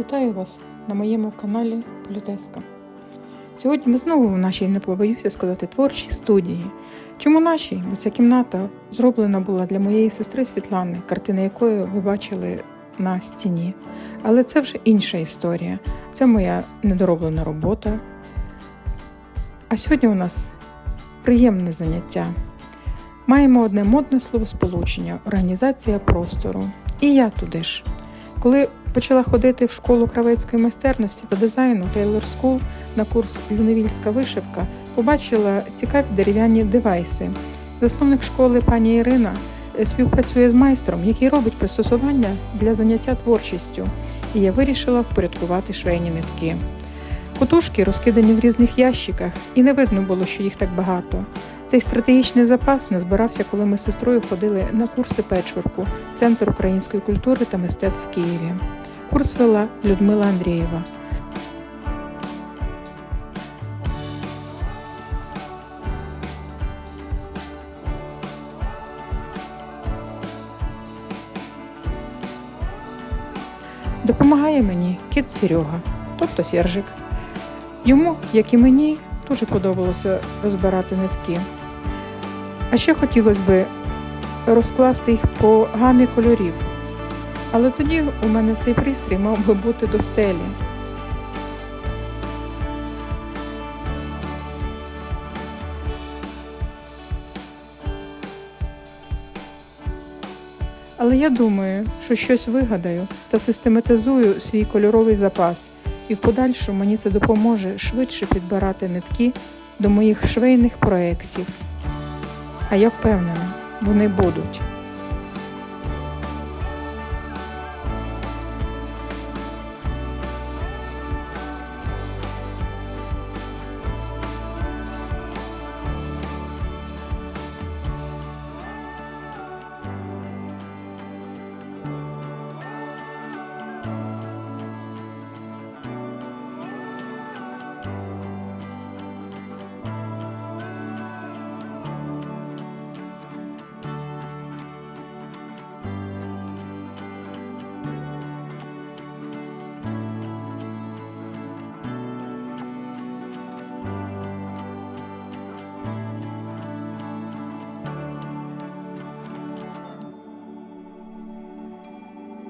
Вітаю вас на моєму каналі Політеска. Сьогодні ми знову в нашій, не побоюся сказати, творчій студії. Чому нашій? Бо ця кімната зроблена була для моєї сестри Світлани, картини якої ви бачили на стіні. Але це вже інша історія. Це моя недороблена робота. А сьогодні у нас приємне заняття. Маємо одне модне словосполучення організація простору. І я туди ж. Коли почала ходити в школу кравецької майстерності та дизайну Taylor School на курс Люневільська вишивка, побачила цікаві дерев'яні девайси. Засновник школи пані Ірина е, співпрацює з майстром, який робить пристосування для заняття творчістю, і я вирішила впорядкувати швейні нитки. Кутушки розкидані в різних ящиках, і не видно було, що їх так багато. Цей стратегічний запас назбирався, коли ми з сестрою ходили на курси печворку в Центр української культури та мистецтв в Києві. Курс вела Людмила Андрієва. Допомагає мені кіт Серега, тобто Сержик. Йому, як і мені, дуже подобалося розбирати нитки. А ще хотілося б розкласти їх по гамі кольорів. Але тоді у мене цей пристрій мав би бути до стелі. Але я думаю, що щось вигадаю та систематизую свій кольоровий запас, і в подальшому мені це допоможе швидше підбирати нитки до моїх швейних проєктів. А я впевнена, вони будуть.